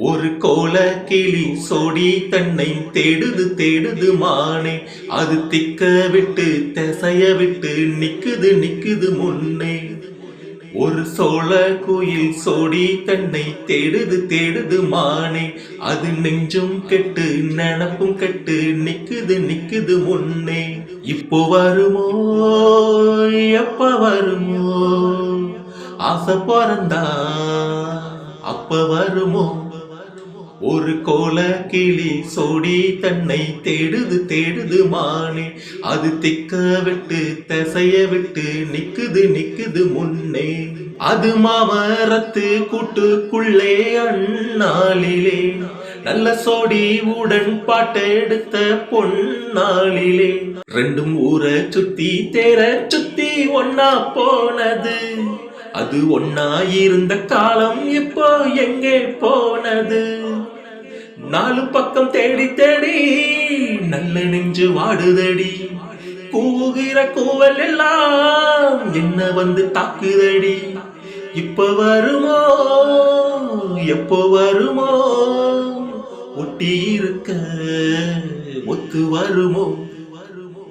ஒரு கோல கிளி சொடி தன்னை தேடுது தேடுது மானே. அது திக்க விட்டு திசைய விட்டு நிக்குது நிக்குது முன்னே. ஒரு சோழ குயில் சொடி தன்னை தேடுது தேடுது மானே. அது நெஞ்சும் கெட்டு நினப்பும் கெட்டு நிக்குது நிக்குது முன்னே. இப்போ வருமோ? எப்ப வருமோ? ஆசை பிறந்தா அப்ப வருமோ? ஒரு கோல கிளி சோடி தன்னை தேடுது தேடுது மானே. அது திக்க விட்டு திசைய விட்டு நிக்குது நிக்குது முன்னே. அது மாமரத்து கூட்டுக்குள்ளே அந்நாளிலே. நல்ல சோடி உடன் பாட்டை எடுத்த பொன்னாளிலே. ரெண்டும் ஊரை சுத்தி தேர சுத்தி ஒன்னா போனது. அது ஒன்னா இருந்த காலம் இப்போ எங்கே போனது? நாலு பக்கம் தேடி தேடி நல்ல நெஞ்சு வாடுதடி. கூவுகிற கூவல் எல்லாம் என்ன வந்து தாக்குதடி. இப்ப வருமோ? எப்போ வருமோ? ஒட்டி இருக்க ஒத்து வருமோ?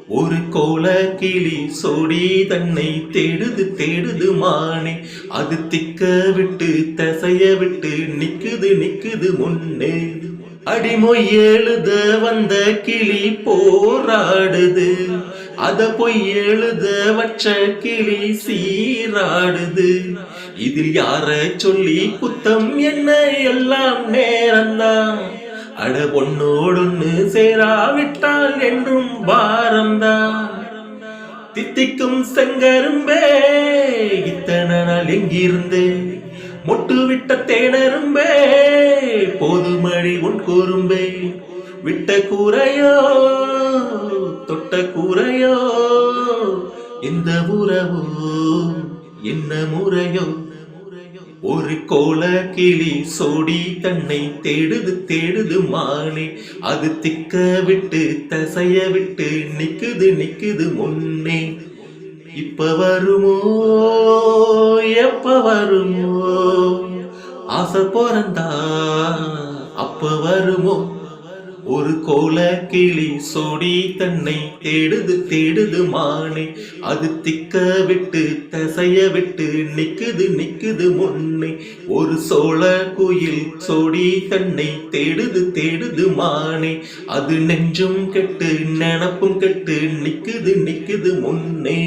ஒரு கோல கிளி சோடி தன்னை தேடுது தேடுது மானே. அது திக்க விட்டு தசைய விட்டு நிக்குது நிக்குது முன்னேது அடிமொய் எழுத வந்த கிளி போராடுது. அத பொய் எழுத வச்ச கிளி சீராடுது. இதில் யார சொல்லி குத்தம்? என்ன எல்லாம் நேரம்தான் அட ஒன்னோடொன்னு சேராவிட்டால் என்றும் பாரம்தான் தித்திக்கும் செங்கரும்பே இத்தனை நாள் எங்கிருந்தேன் மொட்டு விட்ட தேனரும்பே போதுமழி உன் கூறும்பே. விட்ட கூரையோ தொட்ட கூரையோ இந்த உறவோ என்ன முறையோ? ஒரு கோல கிளி சோடி தன்னை தேடுது தேடுது மாலை. அது திக்க விட்டு தசைய விட்டு நிக்குது நிக்குது முன்னே. இப்ப வருமோ? எப்ப வருமோ? ஆசை பிறந்தா அப்ப வருமோ? ஒரு கோல கிளி சோடி தன்னை தேடுது தேடுது மானே. அது திக்க விட்டு தசைய விட்டு நிக்குது நிக்குது முன்னே. ஒரு சோழ குயில் சோடி தன்னை தேடுது தேடுது மானே. அது நெஞ்சும் கெட்டு நினப்பும் கெட்டு நிக்குது நிக்குது முன்னே.